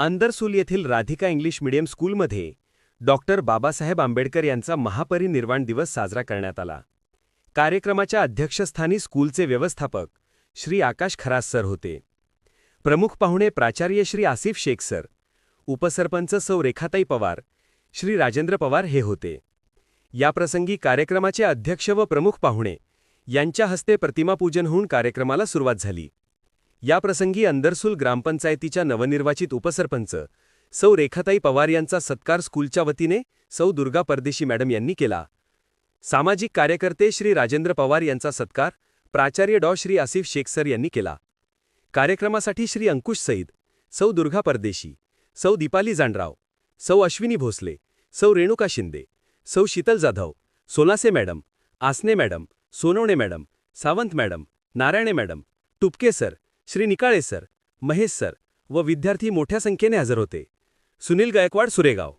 अंदरसूल येथील Radhika English medium स्कूलमध्ये doctor Babasaheb Ambedkar यांचा महापरिनिर्वाण दिवस साजरा करण्यात आला. कार्यक्रमाच्या अध्यक्षस्थानी स्कूलचे व्यवस्थापक श्री आकाश खरास सर होते. प्रमुख पाहुणे प्राचार्य श्री आसिफ शेख सर उपसरपंच सौ रेखाताई पवार श्री राजेंद्र पवार हे होते. याप्रसंगी कार्यक्रमाचे अध्यक्ष व प्रमुख पाहुणे यांच्या हस्ते प्रतिमापूजन होऊन कार्यक्रमाला सुरुवात झाली. याप्रसंगी अंदरसूल ग्रामपंचायतीच्या नवनिर्वाचित उपसरपंच सौ रेखाताई पवार यांचा सत्कार स्कूलच्या वतीने सौ दुर्गा परदेशी मॅडम यांनी केला. सामाजिक कार्यकर्ते श्री राजेंद्र पवार यांचा सत्कार प्राचार्य डॉ. श्री आसिफ शेख सर यांनी केला. कार्यक्रमासाठी श्री अंकुश सईद सौ दुर्गा परदेशी सौ दीपाली जांडराव सौ अश्विनी भोसले सौ रेणुका शिंदे सौ Sheetal Jadhav Solase madam Asane madam Sonawane madam Sawant madam Narayane madam Tupke sir Shri Nikale sir Mahesh sir व विद्यार्थी मोठ्या संख्येने हजर होते. सुनील गायकवाड सुरेगाव.